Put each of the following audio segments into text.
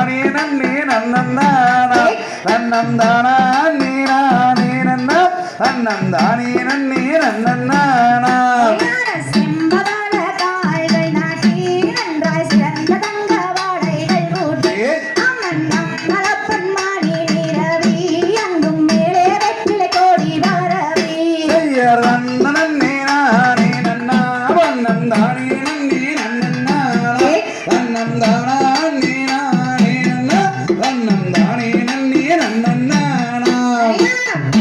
நானே நன்னே நன்னந்தானா நன்னந்தானா நீனா நீ நன்னா நன்னந்தானே. நன்னே yeah.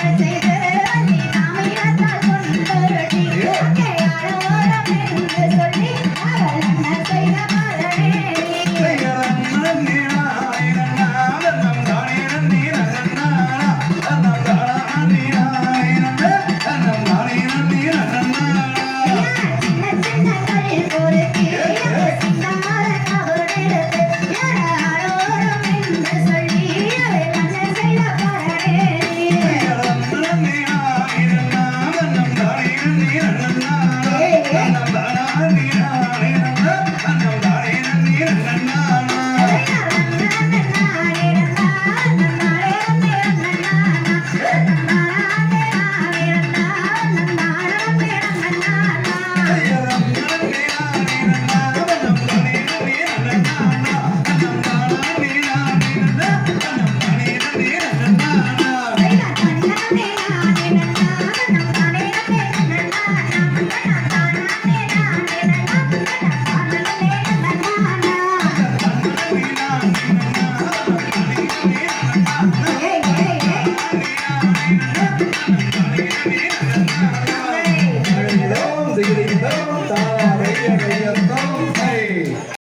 Thank you.